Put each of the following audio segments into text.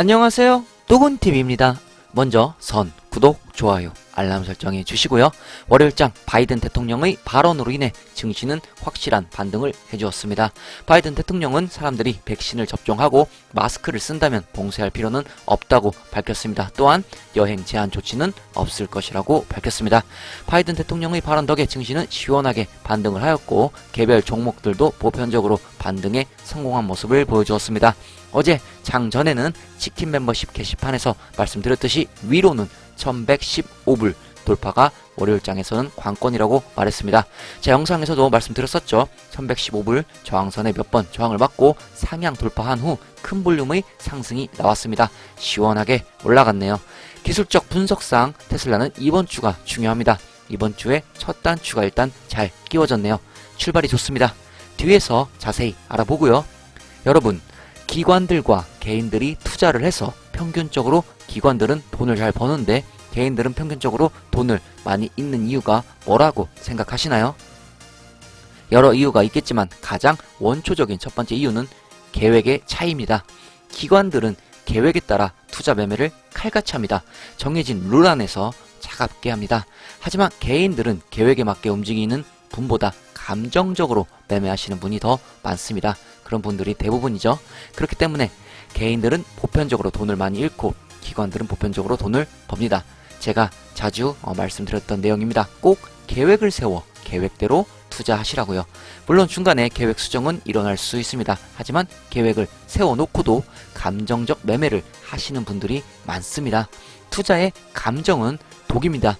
안녕하세요. 또군TV입니다. 먼저 선, 구독, 좋아요, 알람 설정해 주시고요. 월요일장 바이든 대통령의 발언으로 인해 증시는 확실한 반등을 해주었습니다. 바이든 대통령은 사람들이 백신을 접종하고 마스크를 쓴다면 봉쇄할 필요는 없다고 밝혔습니다. 또한 여행 제한 조치는 없을 것이라고 밝혔습니다. 바이든 대통령의 발언 덕에 증시는 시원하게 반등을 하였고 개별 종목들도 보편적으로 반등에 성공한 모습을 보여주었습니다. 어제 장 전에는 치킨 멤버십 게시판에서 말씀드렸듯이 위로는 1115불 돌파가 월요일 장에서는 관건이라고 말했습니다. 제 영상에서도 말씀드렸었죠. 1115불 저항선에 몇 번 저항을 맞고 상향 돌파한 후 큰 볼륨의 상승이 나왔습니다. 시원하게 올라갔네요. 기술적 분석상 테슬라는 이번 주가 중요합니다. 이번 주에 첫 단추가 일단 잘 끼워졌네요. 출발이 좋습니다. 뒤에서 자세히 알아보고요. 여러분, 기관들과 개인들이 투자를 해서 평균적으로 기관들은 돈을 잘 버는데 개인들은 평균적으로 돈을 많이 잃는 이유가 뭐라고 생각하시나요? 여러 이유가 있겠지만 가장 원초적인 첫 번째 이유는 계획의 차이입니다. 기관들은 계획에 따라 투자 매매를 칼같이 합니다. 정해진 룰 안에서 차갑게 합니다. 하지만 개인들은 계획에 맞게 움직이는 분보다 감정적으로 매매하시는 분이 더 많습니다. 그런 분들이 대부분이죠. 그렇기 때문에 개인들은 보편적으로 돈을 많이 잃고 기관들은 보편적으로 돈을 법니다. 제가 자주 어, 말씀드렸던 내용입니다. 꼭 계획을 세워 계획대로 투자하시라고요. 물론 중간에 계획 수정은 일어날 수 있습니다. 하지만 계획을 세워놓고도 감정적 매매를 하시는 분들이 많습니다. 투자의 감정은 독입니다.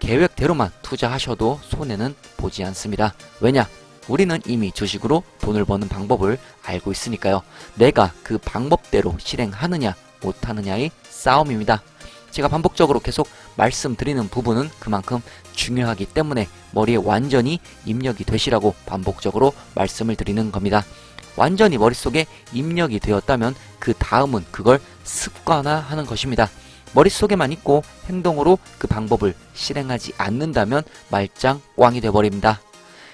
계획대로만 투자하셔도 손해는 보지 않습니다. 왜냐? 우리는 이미 주식으로 돈을 버는 방법을 알고 있으니까요. 내가 그 방법대로 실행하느냐, 못하느냐의 싸움입니다. 제가 반복적으로 계속 말씀드리는 부분은 그만큼 중요하기 때문에 머리에 완전히 입력이 되시라고 반복적으로 말씀을 드리는 겁니다. 완전히 머릿속에 입력이 되었다면 그 다음은 그걸 습관화하는 것입니다. 머릿속에만 있고 행동으로 그 방법을 실행하지 않는다면 말짱 꽝이 돼버립니다.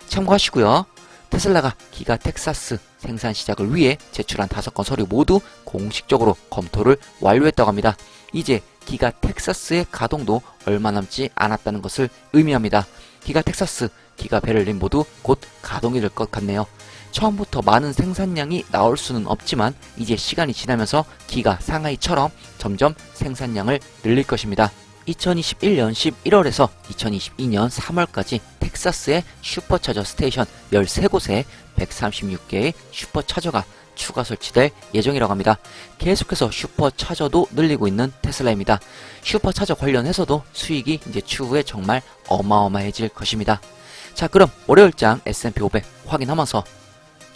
참고하시고요. 테슬라가 기가 텍사스 생산 시작을 위해 제출한 다섯 건 서류 모두 공식적으로 검토를 완료했다고 합니다. 이제 기가 텍사스의 가동도 얼마 남지 않았다는 것을 의미합니다. 기가 텍사스, 기가 베를린 모두 곧 가동이 될 것 같네요. 처음부터 많은 생산량이 나올 수는 없지만 이제 시간이 지나면서 기가 상하이처럼 점점 생산량을 늘릴 것입니다. 2021년 11월에서 2022년 3월까지 텍사스의 슈퍼차저 스테이션 13곳에 136개의 슈퍼차저가 추가 설치될 예정이라고 합니다. 계속해서 슈퍼차저도 늘리고 있는 테슬라입니다. 슈퍼차저 관련해서도 수익이 이제 추후에 정말 어마어마해질 것입니다. 자, 그럼 월요일장 S&P 500 확인하면서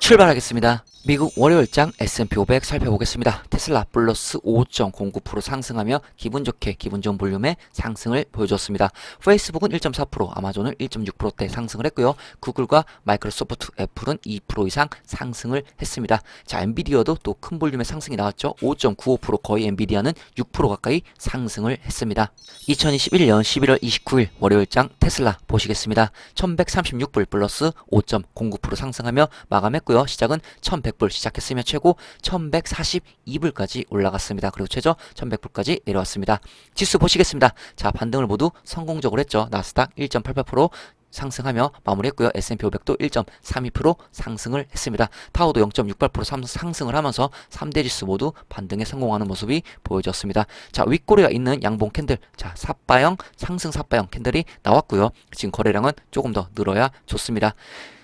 출발하겠습니다. 미국 월요일장 S&P 500 살펴보겠습니다. 테슬라 플러스 5.09% 상승하며 기분 좋게 기분 좋은 볼륨의 상승을 보여줬습니다. 페이스북은 1.4%, 아마존은 1.6%대 상승을 했고요. 구글과 마이크로소프트, 애플은 2% 이상 상승을 했습니다. 자, 엔비디어도 또 큰 볼륨의 상승이 나왔죠. 5.95% 거의 엔비디아는 6% 가까이 상승을 했습니다. 2021년 11월 29일 월요일장 테슬라 보시겠습니다. 1136불 플러스 5.09% 상승하며 마감했고요. 시작은 1100불 시작했으며 최고 1142불까지 올라갔습니다. 그리고 최저 1100불까지 내려왔습니다. 지수 보시겠습니다. 자, 반등을 모두 성공적으로 했죠. 나스닥 1.88% 상승하며 마무리했고요. S&P 500도 1.32% 상승을 했습니다. 타워도 0.68% 상승을 하면서 3대 지수 모두 반등에 성공하는 모습이 보여졌습니다. 자, 윗꼬리가 있는 양봉 캔들, 자, 삿바형 상승 삿바형 캔들이 나왔고요. 지금 거래량은 조금 더 늘어야 좋습니다.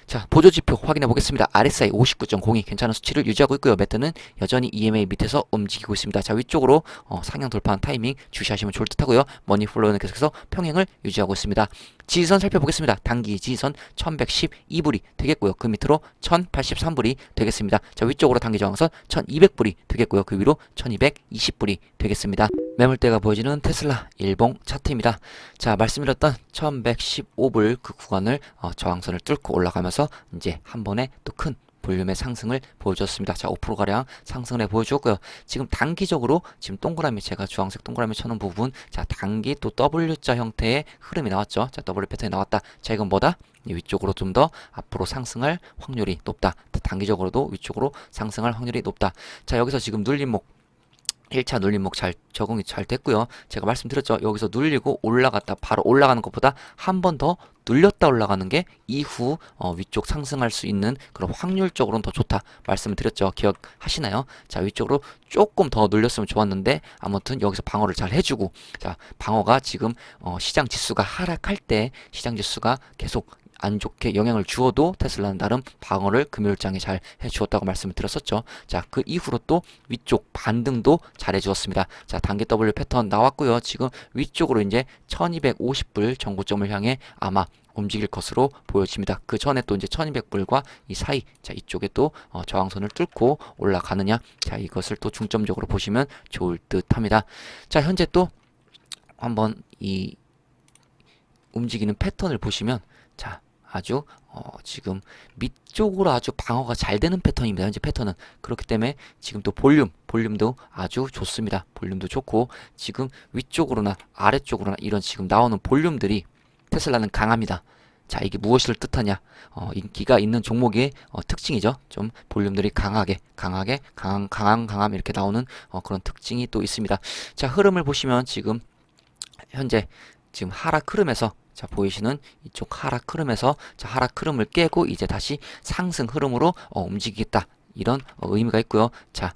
자, 보조 지표 확인해 보겠습니다. RSI 59.02 괜찮은 수치를 유지하고 있고요. 매트는 여전히 EMA 밑에서 움직이고 있습니다. 자, 위쪽으로 어, 상향 돌파한 타이밍 주시하시면 좋을 듯 하고요. 머니 플로우는 계속해서 평행을 유지하고 있습니다. 지지선 살펴보겠습니다. 단기 지지선 1112불이 되겠고요. 그 밑으로 1083불이 되겠습니다. 자, 위쪽으로 단기 저항선 1200불이 되겠고요. 그 위로 1220불이 되겠습니다. 매물대가 보여지는 테슬라 일봉 차트입니다. 자, 말씀드렸던 1115불 그 구간을 어, 저항선을 뚫고 올라가면서 이제 한 번에 또 큰 볼륨의 상승을 보여줬습니다. 자, 5%가량 상승을 해 보여주었고요. 지금 단기적으로 지금 동그라미 제가 주황색 동그라미 쳐놓은 부분 자, 단기 또 W자 형태의 흐름이 나왔죠. 자, W 패턴이 나왔다. 자, 이건 뭐다? 이 위쪽으로 좀 더 앞으로 상승할 확률이 높다. 단기적으로도 위쪽으로 상승할 확률이 높다. 자, 여기서 지금 눌림목 1차 눌림목 잘 적응이 잘 됐고요. 제가 말씀드렸죠. 여기서 눌리고 올라갔다 바로 올라가는 것보다 한 번 더 눌렸다 올라가는 게 이후 어, 위쪽 상승할 수 있는 그런 확률적으로는 더 좋다 말씀을 드렸죠. 기억하시나요? 자 위쪽으로 조금 더 눌렸으면 좋았는데 아무튼 여기서 방어를 잘 해주고 자 방어가 지금 어, 시장 지수가 하락할 때 시장 지수가 계속 안 좋게 영향을 주어도 테슬라는 나름 방어를 금요일장에 잘 해주었다고 말씀을 드렸었죠. 자, 그 이후로 또 위쪽 반등도 잘 해주었습니다. 자, 단계 W 패턴 나왔고요. 지금 위쪽으로 이제 1250불 정고점을 향해 아마 움직일 것으로 보여집니다. 그 전에 또 이제 1200불과 이 사이, 자, 이쪽에 또 어, 저항선을 뚫고 올라가느냐, 자, 이것을 또 중점적으로 보시면 좋을 듯 합니다. 자, 현재 또 한번 이 움직이는 패턴을 보시면 자, 아주 어, 지금 밑쪽으로 아주 방어가 잘 되는 패턴입니다. 현재 패턴은 그렇기 때문에 지금 또 볼륨, 볼륨도 아주 좋습니다. 볼륨도 좋고 지금 위쪽으로나 아래쪽으로나 이런 지금 나오는 볼륨들이 테슬라는 강합니다. 자, 이게 무엇을 뜻하냐? 어, 인기가 있는 종목의 어, 특징이죠. 좀 볼륨들이 강하게, 강하게, 강한, 강한, 강함 이렇게 나오는 어, 그런 특징이 또 있습니다. 자, 흐름을 보시면 지금 현재 지금 하락 흐름에서 자 보이시는 이쪽 하락 흐름에서 자 하락 흐름을 깨고 이제 다시 상승 흐름으로 어, 움직이겠다 이런 어, 의미가 있고요. 자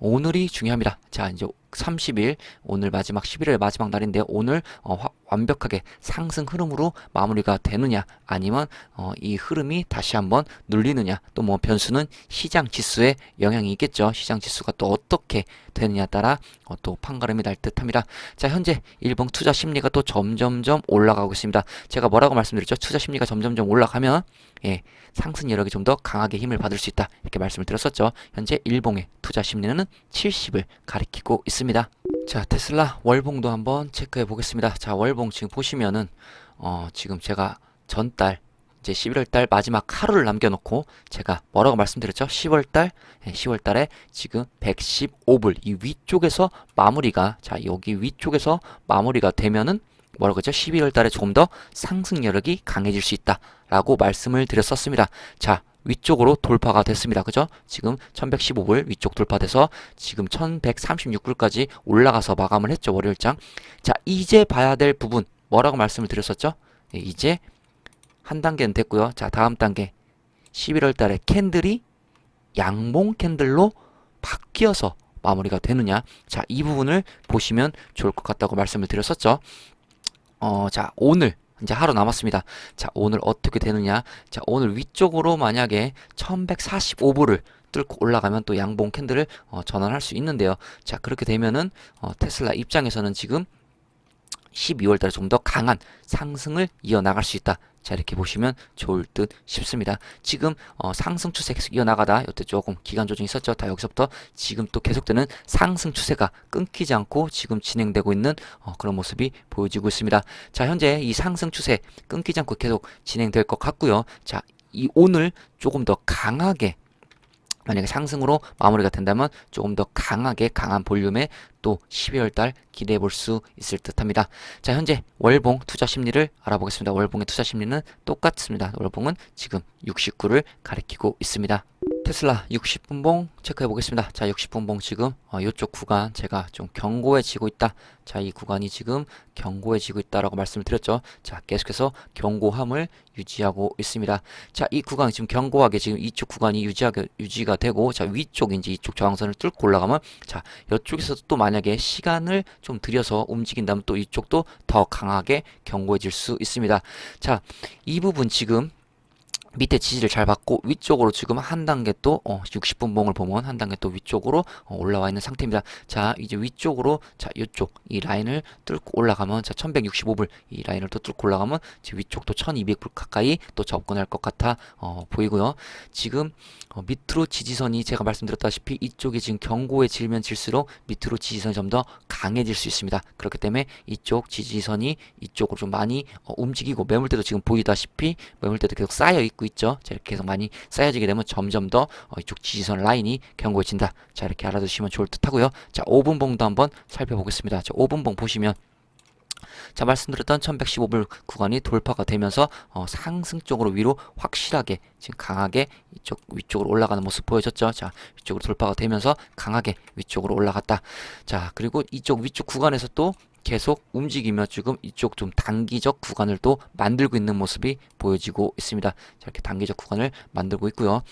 오늘이 중요합니다. 자 이제 30일 오늘 마지막 11월 마지막 날인데 오늘 어, 화- 완벽하게 상승 흐름으로 마무리가 되느냐 아니면 어, 이 흐름이 다시 한번 눌리느냐 또 뭐 변수는 시장 지수에 영향이 있겠죠. 시장 지수가 또 어떻게 되느냐에 따라 어, 또 판가름이 날 듯합니다. 자 현재 일봉 투자 심리가 또 점점점 올라가고 있습니다. 제가 뭐라고 말씀드렸죠? 투자 심리가 점점점 올라가면 예, 상승 여력이 좀 더 강하게 힘을 받을 수 있다 이렇게 말씀을 드렸었죠. 현재 일봉의 투자 심리는 70을 가리키고 있습니다. 자 테슬라 월봉도 한번 체크해 보겠습니다. 자 월봉 지금 보시면은 어 지금 제가 전달 이제 11월 달 마지막 하루를 남겨놓고 제가 뭐라고 말씀드렸죠? 10월 달, 10월 달에 지금 115불 이 위쪽에서 마무리가 자 여기 위쪽에서 마무리가 되면은 뭐라고 했죠? 12월 달에 조금 더 상승 여력이 강해질 수 있다라고 말씀을 드렸었습니다. 자 위쪽으로 돌파가 됐습니다. 그죠? 지금 1115불 위쪽 돌파돼서 지금 1136불까지 올라가서 마감을 했죠. 월요일장. 자 이제 봐야 될 부분 뭐라고 말씀을 드렸었죠? 예, 이제 한 단계는 됐고요. 자, 다음 단계. 11월 달에 캔들이 양봉 캔들로 바뀌어서 마무리가 되느냐. 자, 이 부분을 보시면 좋을 것 같다고 말씀을 드렸었죠. 어, 자, 오늘 이제 하루 남았습니다. 자, 오늘 어떻게 되느냐. 자, 오늘 위쪽으로 만약에 1145불을 뚫고 올라가면 또 양봉 캔들을 어, 전환할 수 있는데요. 자, 그렇게 되면은 어, 테슬라 입장에서는 지금 12월 달에 좀 더 강한 상승을 이어나갈 수 있다. 자, 이렇게 보시면 좋을 듯 싶습니다. 지금 어, 상승 추세 계속 이어나가다 이때 조금 기간 조정이 있었죠. 다 여기서부터 지금 또 계속되는 상승 추세가 끊기지 않고 지금 진행되고 있는 어, 그런 모습이 보여지고 있습니다. 자, 현재 이 상승 추세 끊기지 않고 계속 진행될 것 같고요. 자, 이 오늘 조금 더 강하게 만약에 상승으로 마무리가 된다면 조금 더 강하게 강한 볼륨의 또 12월 달 기대해 볼 수 있을 듯 합니다. 자, 현재 월봉 투자 심리를 알아보겠습니다. 월봉의 투자 심리는 똑같습니다. 월봉은 지금 69를 가리키고 있습니다. 테슬라 60분봉 체크해 보겠습니다. 자, 60분봉 지금 어, 이쪽 구간 제가 좀 견고해지고 있다. 자, 이 구간이 지금 견고해지고 있다라고 말씀을 드렸죠. 자, 계속해서 견고함을 유지하고 있습니다. 자, 이 구간이 지금 견고하게 지금 이쪽 구간이 유지하게 유지가 되고 자, 위쪽인지 이쪽 저항선을 뚫고 올라가면 자, 이쪽에서도 또 만약에 시간을 좀 들여서 움직인다면 또 이쪽도 더 강하게 견고해질 수 있습니다. 자, 이 부분 지금 밑에 지지를 잘 받고 위쪽으로 지금 한 단계 또 어, 60분 봉을 보면 한 단계 또 위쪽으로 어, 올라와 있는 상태입니다. 자 이제 위쪽으로 자 이쪽 이 라인을 뚫고 올라가면 자 1165불 이 라인을 또 뚫고 올라가면 지금 위쪽도 1200불 가까이 또 접근할 것 같아 어, 보이고요. 지금 어, 밑으로 지지선이 제가 말씀드렸다시피 이쪽이 지금 견고해지면 질수록 밑으로 지지선이 좀 더 강해질 수 있습니다. 그렇기 때문에 이쪽 지지선이 이쪽으로 좀 많이 어, 움직이고 매물대도 지금 보이다시피 매물대도 계속 쌓여 있고 있죠. 자, 이렇게 계속 많이 쌓여지게 되면 점점 더 어, 이쪽 지지선 라인이 견고해진다. 자, 이렇게 알아두시면 좋을 듯 하고요. 자, 5분봉도 한번 살펴보겠습니다. 자, 5분봉 보시면 자 말씀드렸던 1115불 구간이 돌파가 되면서 어, 상승 쪽으로 위로 확실하게 지금 강하게 이쪽 위쪽으로 올라가는 모습 보여졌죠. 자 위쪽으로 돌파가 되면서 강하게 위쪽으로 올라갔다. 자 그리고 이쪽 위쪽 구간에서 또 계속 움직이며 지금 이쪽 좀 단기적 구간을 또 만들고 있는 모습이 보여지고 있습니다. 자, 이렇게 단기적 구간을 만들고 있고요.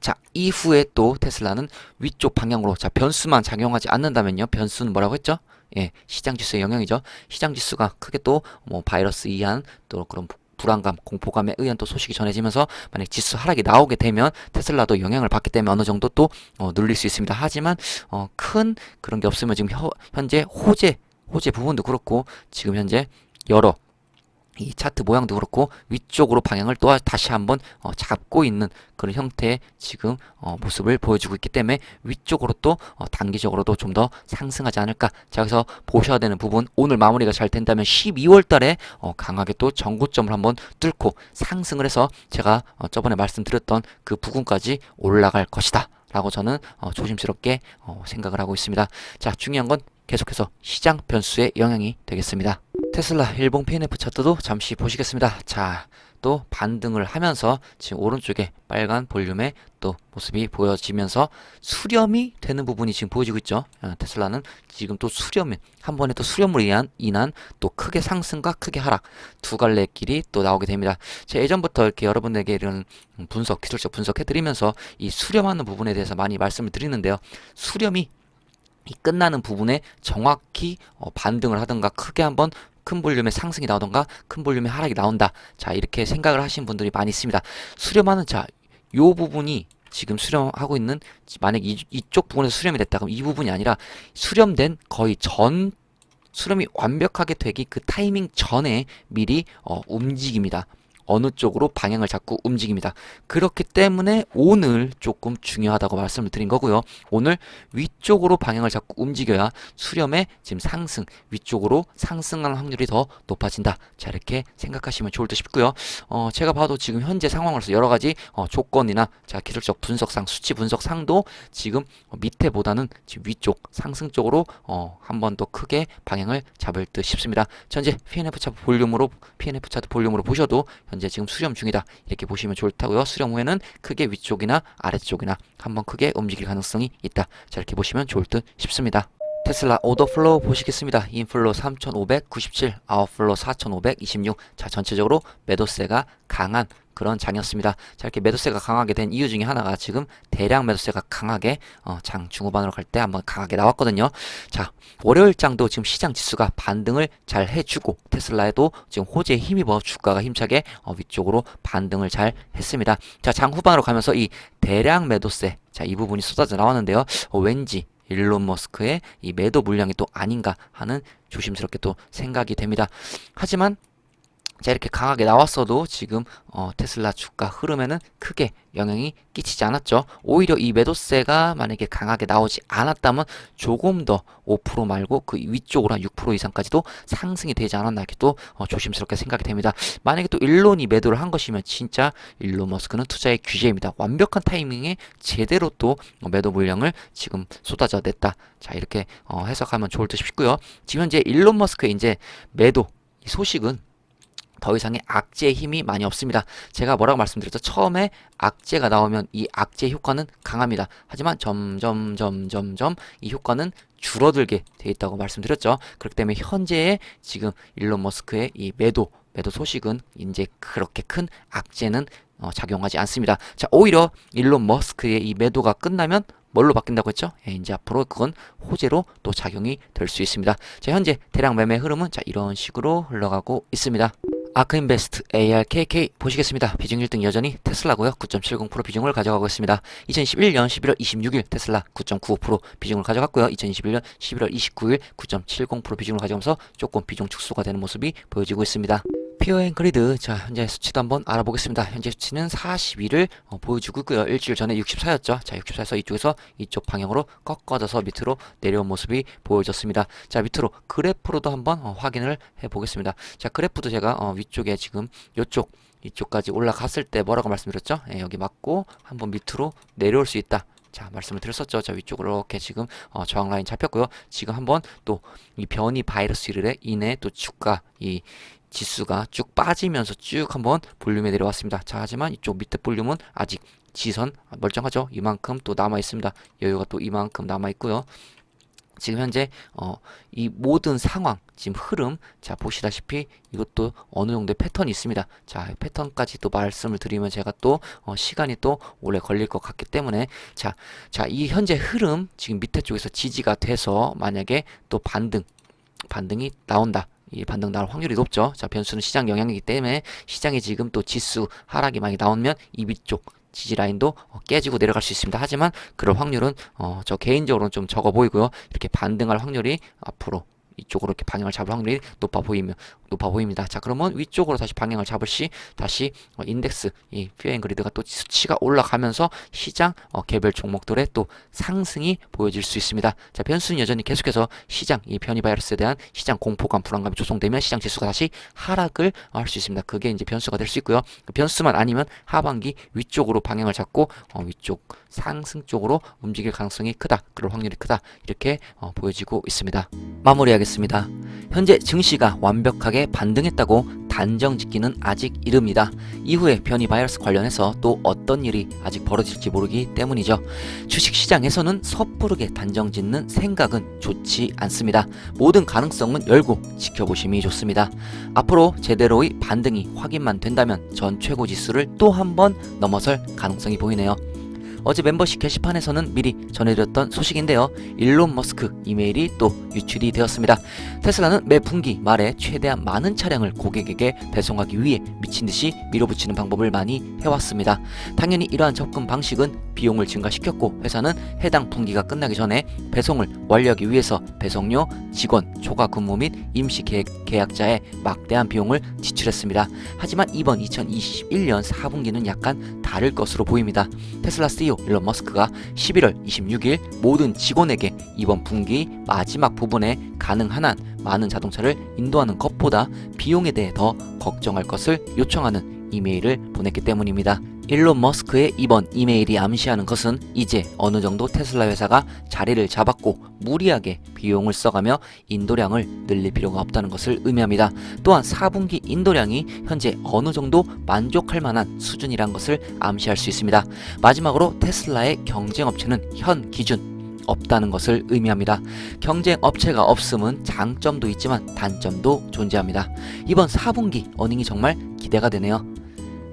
자, 이후에 또 테슬라는 위쪽 방향으로 자, 변수만 작용하지 않는다면요. 변수는 뭐라고 했죠? 예, 시장 지수의 영향이죠. 시장 지수가 크게 또 뭐 바이러스 이한 또 그런 부- 불안감, 공포감에 의한 또 소식이 전해지면서 만약 지수 하락이 나오게 되면 테슬라도 영향을 받기 때문에 어느 정도 또 어, 눌릴 수 있습니다. 하지만 어, 큰 그런 게 없으면 지금 혀, 현재 호재 호재 부분도 그렇고 지금 현재 여러 이 차트 모양도 그렇고 위쪽으로 방향을 또 다시 한번 어, 잡고 있는 그런 형태의 지금 어, 모습을 보여주고 있기 때문에 위쪽으로 또 어, 단기적으로도 좀 더 상승하지 않을까. 자, 그래서 보셔야 되는 부분 오늘 마무리가 잘 된다면 12월 달에 어, 강하게 또 전고점을 한번 뚫고 상승을 해서 제가 어, 저번에 말씀드렸던 그 부근까지 올라갈 것이다. 라고 저는 어, 조심스럽게 어, 생각을 하고 있습니다. 자, 중요한 건 계속해서 시장 변수의 영향이 되겠습니다. 테슬라 일봉 PNF 차트도 잠시 보시겠습니다. 자, 또 반등을 하면서 지금 오른쪽에 빨간 볼륨의 또 모습이 보여지면서 수렴이 되는 부분이 지금 보여지고 있죠. 어, 테슬라는 지금 또 수렴, 한 번에 또 수렴으로 인한, 인한 또 크게 상승과 크게 하락 두 갈래 길이 또 나오게 됩니다. 제가 예전부터 이렇게 여러분에게 이런 분석, 기술적 분석해드리면서 이 수렴하는 부분에 대해서 많이 말씀을 드리는데요. 수렴이 이 끝나는 부분에 정확히 어, 반등을 하든가 크게 한번 큰 볼륨의 상승이 나오던가 큰 볼륨의 하락이 나온다. 자, 이렇게 생각을 하시는 분들이 많이 있습니다. 수렴하는 자, 요 부분이 지금 수렴하고 있는 만약 이, 이쪽 부분에서 수렴이 됐다 그럼 이 부분이 아니라 수렴된 거의 전 수렴이 완벽하게 되기 그 타이밍 전에 미리 어, 움직입니다. 어느 쪽으로 방향을 잡고 움직입니다. 그렇기 때문에 오늘 조금 중요하다고 말씀을 드린 거고요. 오늘 위쪽으로 방향을 잡고 움직여야 수렴의 지금 상승, 위쪽으로 상승하는 확률이 더 높아진다. 자, 이렇게 생각하시면 좋을 듯 싶고요. 어, 제가 봐도 지금 현재 상황으로서 여러 가지 어, 조건이나 자, 기술적 분석상, 수치 분석상도 지금 어, 밑에보다는 지금 위쪽, 상승 쪽으로 어, 한 번 더 크게 방향을 잡을 듯 싶습니다. 현재 PNF 차트 볼륨으로 PNF 차트 볼륨으로 보셔도 현재 지금 수렴 중이다. 이렇게 보시면 좋다고요. 수렴 후에는 크게 위쪽이나 아래쪽이나 한번 크게 움직일 가능성이 있다. 자, 이렇게 보시면 좋을 듯 싶습니다. 테슬라 오더 플로우 보시겠습니다. 인플로 3,597, 아웃플로 4,526. 자, 전체적으로 매도세가 강한 그런 장이었습니다. 자, 이렇게 매도세가 강하게 된 이유 중에 하나가 지금 대량 매도세가 강하게 어, 장 중후반으로 갈 때 한번 강하게 나왔거든요. 자, 월요일 장도 지금 시장 지수가 반등을 잘 해주고 테슬라에도 지금 호재에 힘입어 주가가 힘차게 어, 위쪽으로 반등을 잘 했습니다. 자, 장 후반으로 가면서 이 대량 매도세, 자, 이 부분이 쏟아져 나왔는데요. 어, 왠지 일론 머스크의 이 매도 물량이 또 아닌가 하는 조심스럽게 또 생각이 됩니다. 하지만 자 이렇게 강하게 나왔어도 지금 어, 테슬라 주가 흐름에는 크게 영향이 끼치지 않았죠. 오히려 이 매도세가 만약에 강하게 나오지 않았다면 조금 더 5% 말고 그 위쪽으로 한 6% 이상까지도 상승이 되지 않았나 이렇게 또 어, 조심스럽게 생각이 됩니다. 만약에 또 일론이 매도를 한 것이면 진짜 일론 머스크는 투자의 규제입니다. 완벽한 타이밍에 제대로 또 어, 매도 물량을 지금 쏟아져 냈다. 자 이렇게 어, 해석하면 좋을 듯 싶고요. 지금 현재 일론 머스크의 이제 매도 이 소식은 더 이상의 악재의 힘이 많이 없습니다. 제가 뭐라고 말씀드렸죠? 처음에 악재가 나오면 이 악재 효과는 강합니다. 하지만 점점 점점 점이 효과는 줄어들게 돼 있다고 말씀드렸죠. 그렇기 때문에 현재의 지금 일론 머스크의 이 매도 매도 소식은 이제 그렇게 큰 악재는 어, 작용하지 않습니다. 자, 오히려 일론 머스크의 이 매도가 끝나면 뭘로 바뀐다고 했죠? 예, 이제 앞으로 그건 호재로 또 작용이 될 수 있습니다. 자, 현재 대량 매매 흐름은 자, 이런 식으로 흘러가고 있습니다. 아크인베스트 ARKK 보시겠습니다. 비중 1등 여전히 테슬라고요. 9.70% 비중을 가져가고 있습니다. 2011년 11월 26일 테슬라 9.95% 비중을 가져갔고요. 2021년 11월 29일 9.70% 비중을 가져가면서 조금 비중 축소가 되는 모습이 보여지고 있습니다. 피어앤 그리드 자 현재 수치도 한번 알아보겠습니다. 현재 수치는 42를 어, 보여주고 있고요. 일주일 전에 64였죠. 자 64에서 이쪽에서 이쪽 방향으로 꺾어져서 밑으로 내려온 모습이 보여졌습니다. 자 밑으로 그래프로도 한번 어, 확인을 해보겠습니다. 자 그래프도 제가 어, 위쪽에 지금 이쪽 이쪽까지 올라갔을 때 뭐라고 말씀드렸죠? 예, 여기 맞고 한번 밑으로 내려올 수 있다. 자 말씀을 드렸었죠. 자 위쪽으로 이렇게 지금 어, 저항 라인 잡혔고요. 지금 한번 또 이 변이 바이러스로 인해 또 주가 이 지수가 쭉 빠지면서 쭉 한번 볼륨에 내려왔습니다. 자 하지만 이쪽 밑에 볼륨은 아직 지선 멀쩡하죠. 이만큼 또 남아 있습니다. 여유가 또 이만큼 남아 있고요. 지금 현재 어, 이 모든 상황 지금 흐름 자 보시다시피 이것도 어느 정도의 패턴이 있습니다. 자 패턴까지 또 말씀을 드리면 제가 또 어, 시간이 또 오래 걸릴 것 같기 때문에 자 자 이 현재 흐름 지금 밑에 쪽에서 지지가 돼서 만약에 또 반등 반등이 나온다. 이 반등 나올 확률이 높죠. 자, 변수는 시장 영향이기 때문에 시장에 지금 또 지수 하락이 많이 나오면 이 위쪽 지지 라인도 어, 깨지고 내려갈 수 있습니다. 하지만 그럴 확률은 어, 저 개인적으로는 좀 적어 보이고요. 이렇게 반등할 확률이 앞으로 이쪽으로 이렇게 방향을 잡을 확률이 높아 보이면 높아 보입니다. 자, 그러면 위쪽으로 다시 방향을 잡을 시 다시 어, 인덱스 이 피어앤 그리드가 또 수치가 올라가면서 시장 어, 개별 종목들의 또 상승이 보여질 수 있습니다. 자, 변수는 여전히 계속해서 시장 이 변이 바이러스에 대한 시장 공포감 불안감이 조성되면 시장 지수가 다시 하락을 할 수 있습니다. 그게 이제 변수가 될 수 있고요. 그 변수만 아니면 하반기 위쪽으로 방향을 잡고 어, 위쪽 상승 쪽으로 움직일 가능성이 크다. 그럴 확률이 크다. 이렇게 어, 보여지고 있습니다. 마무리하겠습니다. 현재 증시가 완벽하게 반등했다고 단정 짓기는 아직 이릅니다. 이후에 변이 바이러스 관련해서 또 어떤 일이 아직 벌어질지 모르기 때문이죠. 주식 시장에서는 섣부르게 단정 짓는 생각은 좋지 않습니다. 모든 가능성은 열고 지켜보심이 좋습니다. 앞으로 제대로의 반등이 확인만 된다면 전 최고 지수를 또 한 번 넘어설 가능성이 보이네요. 어제 멤버십 게시판에서는 미리 전해드렸던 소식인데요. 일론 머스크 이메일이 또 유출이 되었습니다. 테슬라는 매 분기 말에 최대한 많은 차량을 고객에게 배송하기 위해 미친 듯이 밀어붙이는 방법을 많이 해왔습니다. 당연히 이러한 접근 방식은 비용을 증가시켰고 회사는 해당 분기가 끝나기 전에 배송을 완료하기 위해서 배송료, 직원, 초과 근무 및 임시 계획, 계약자의 막대한 비용을 지출했습니다. 하지만 이번 2021년 4분기는 약간 다를 것으로 보입니다. 테슬라 CEO 일론 머스크가 11월 26일 모든 직원에게 이번 분기 마지막 부분에 가능한 한 많은 자동차를 인도하는 것보다 비용에 대해 더 걱정할 것을 요청하는 이메일을 보냈기 때문입니다. 일론 머스크의 이번 이메일이 암시하는 것은 이제 어느 정도 테슬라 회사가 자리를 잡았고 무리하게 비용을 써가며 인도량을 늘릴 필요가 없다는 것을 의미합니다. 또한 4분기 인도량이 현재 어느 정도 만족할 만한 수준이란 것을 암시할 수 있습니다. 마지막으로 테슬라의 경쟁 업체는 현 기준 없다는 것을 의미합니다. 경쟁 업체가 없음은 장점도 있지만 단점도 존재합니다. 이번 4분기 어닝이 정말 기대가 되네요.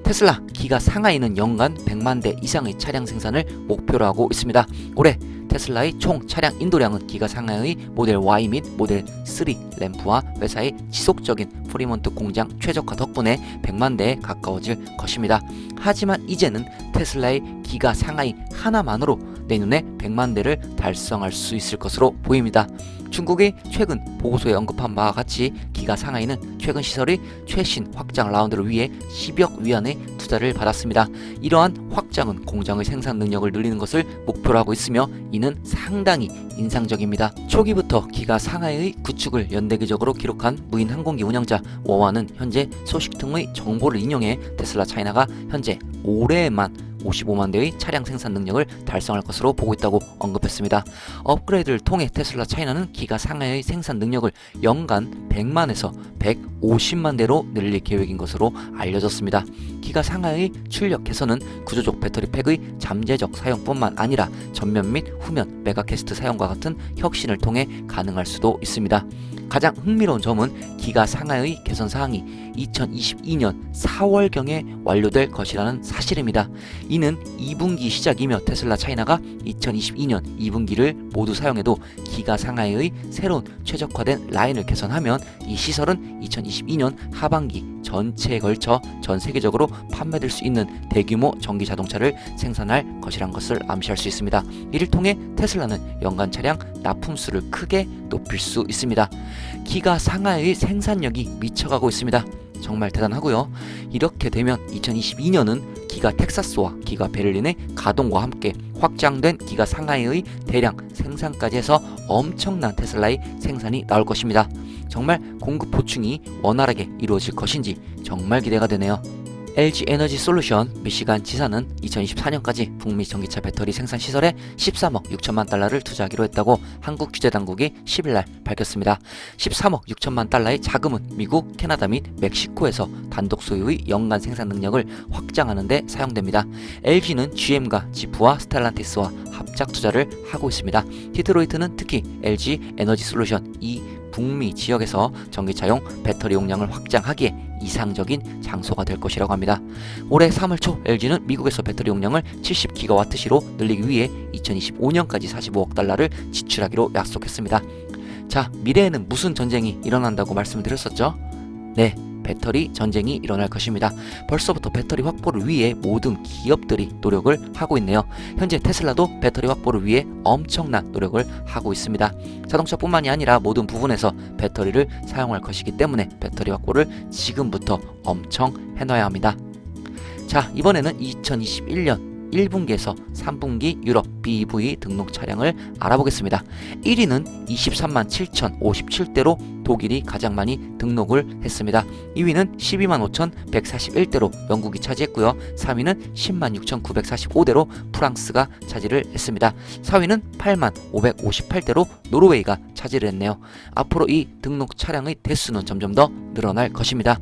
테슬라 기가 상하이는 연간 100만 대 이상의 차량 생산을 목표로 하고 있습니다. 올해 테슬라의 총 차량 인도량은 기가 상하의 모델 Y 및 모델 3 램프와 회사의 지속적인 프리몬트 공장 최적화 덕분에 100만 대에 가까워질 것입니다. 하지만 이제는 테슬라의 기가 상하이 하나만으로 내년에 100만 대를 달성할 수 있을 것으로 보입니다. 중국이 최근 보고서에 언급한 바와 같이 기가 상하이는 최근 시설의 최신 확장 라운드를 위해 10억 위안의 투자를 받았습니다. 이러한 확장은 공장의 생산 능력을 늘리는 것을 목표로 하고 있으며 이는 상당히 인상적입니다. 초기부터 기가 상하이의 구축을 연대기적으로 기록한 무인 항공기 운영자 워와는 현재 소식 등의 정보를 인용해 테슬라 차이나가 현재 올해에만 55만 대의 차량 생산 능력을 달성할 것으로 보고 있다고 언급했습니다. 업그레이드를 통해 테슬라 차이나는 기가 상하의 생산 능력을 연간 100만에서 150만 대로 늘릴 계획인 것으로 알려졌습니다. 기가 상하의 출력 개선은 구조적 배터리 팩의 잠재적 사용뿐만 아니라 전면 및 후면 메가캐스트 사용과 같은 혁신을 통해 가능할 수도 있습니다. 가장 흥미로운 점은 기가 상하의 개선 사항이 2022년 4월경에 완료될 것이라는 사실입니다. 이는 2분기 시작이며 테슬라 차이나가 2022년 2분기를 모두 사용해도 기가 상하의 새로운 최적화된 라인을 개선하면 이 시설은 2022년 하반기 전체에 걸쳐 전 세계적으로 판매될 수 있는 대규모 전기 자동차를 생산할 것이란 것을 암시할 수 있습니다. 이를 통해 테슬라는 연간 차량 납품수를 크게 높일 수 있습니다. 기가 상하의 생산력이 미쳐가고 있습니다. 정말 대단하고요. 이렇게 되면 2022년은 기가 텍사스와 기가 베를린의 가동과 함께 확장된 기가 상하이의 대량 생산까지 해서 엄청난 테슬라의 생산이 나올 것입니다. 정말 공급 보충이 원활하게 이루어질 것인지 정말 기대가 되네요. LG 에너지 솔루션 미시간 지사는 2024년까지 북미 전기차 배터리 생산 시설에 13억 6천만 달러를 투자하기로 했다고 한국 규제 당국이 10일 날 밝혔습니다. 13억 6천만 달러의 자금은 미국, 캐나다 및 멕시코에서 단독 소유의 연간 생산 능력을 확장하는 데 사용됩니다. LG는 GM과 지프와 스텔란티스와 합작 투자를 하고 있습니다. 디트로이트는 특히 LG 에너지 솔루션 이 북미 지역에서 전기차용 배터리 용량을 확장하기에 이상적인 장소가 될 것이라고 합니다. 올해 3월 초 LG는 미국에서 배터리 용량을 70기가와트시로 늘리기 위해 2025년까지 45억 달러를 지출하기로 약속했습니다. 자, 미래에는 무슨 전쟁이 일어난다고 말씀을 드렸었죠? 네, 배터리 전쟁이 일어날 것입니다. 벌써부터 배터리 확보를 위해 모든 기업들이 노력을 하고 있네요. 현재 테슬라도 배터리 확보를 위해 엄청난 노력을 하고 있습니다. 자동차뿐만이 아니라 모든 부분에서 배터리를 사용할 것이기 때문에 배터리 확보를 지금부터 엄청 해놔야 합니다. 자, 이번에는 2021년 1분기에서 3분기 유럽 BEV 등록 차량을 알아보겠습니다. 1위는 23만 7,057대로 독일이 가장 많이 등록을 했습니다. 2위는 12만 5,141대로 영국이 차지했고요. 3위는 10만 6,945대로 프랑스가 차지를 했습니다. 4위는 8만 558대로 노르웨이가 차지를 했네요. 앞으로 이 등록 차량의 대수는 점점 더 늘어날 것입니다.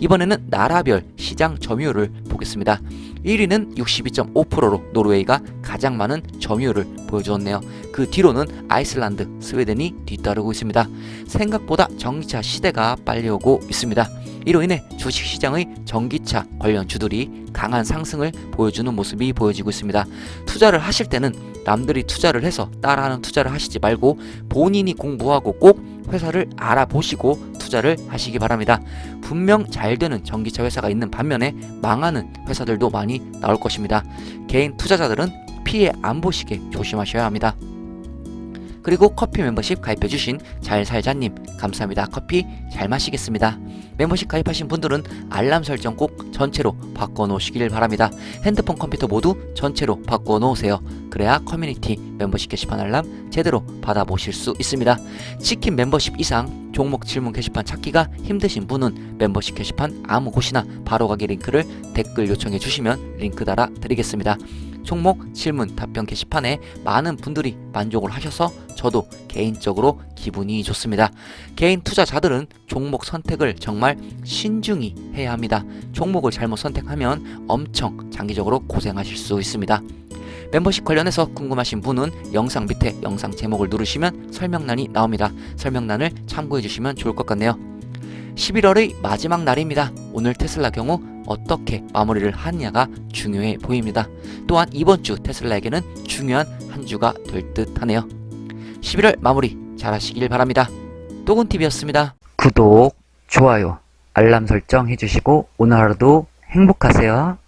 이번에는 나라별 시장 점유율을 보겠습니다. 1위는 62.5%로 노르웨이가 가장 많은 점유율을 보여주었네요. 그 뒤로는 아이슬란드, 스웨덴이 뒤따르고 있습니다. 생각보다 전기차 시대가 빨리 오고 있습니다. 이로 인해 주식시장의 전기차 관련 주들이 강한 상승을 보여주는 모습이 보여지고 있습니다. 투자를 하실 때는 남들이 투자를 해서 따라하는 투자를 하시지 말고 본인이 공부하고 꼭 회사를 알아보시고 투자를 하시기 바랍니다. 분명 잘 되는 전기차 회사가 있는 반면에 망하는 회사들도 많이 나올 것입니다. 개인 투자자들은 피해 안 보시게 조심하셔야 합니다. 그리고 커피 멤버십 가입해주신 잘살자님 감사합니다. 커피 잘 마시겠습니다. 멤버십 가입하신 분들은 알람 설정 꼭 전체로 바꿔놓으시길 바랍니다. 핸드폰 컴퓨터 모두 전체로 바꿔놓으세요. 그래야 커뮤니티 멤버십 게시판 알람 제대로 받아보실 수 있습니다. 치킨 멤버십 이상 종목 질문 게시판 찾기가 힘드신 분은 멤버십 게시판 아무 곳이나 바로 가기 링크를 댓글 요청해 주시면 링크 달아 드리겠습니다. 종목 질문 답변 게시판에 많은 분들이 만족을 하셔서 저도 개인적으로 기분이 좋습니다. 개인 투자자들은 종목 선택을 정말 신중히 해야 합니다. 종목을 잘못 선택하면 엄청 장기적으로 고생하실 수 있습니다. 멤버십 관련해서 궁금하신 분은 영상 밑에 영상 제목을 누르시면 설명란이 나옵니다. 설명란을 참고해 주시면 좋을 것 같네요. 11월의 마지막 날입니다. 오늘 테슬라 경우 어떻게 마무리를 하느냐가 중요해 보입니다. 또한 이번 주 테슬라에게는 중요한 한 주가 될 듯 하네요. 11월 마무리 잘 하시길 바랍니다. 또군TV였습니다. 구독, 좋아요, 알람 설정 해주시고 오늘 하루도 행복하세요.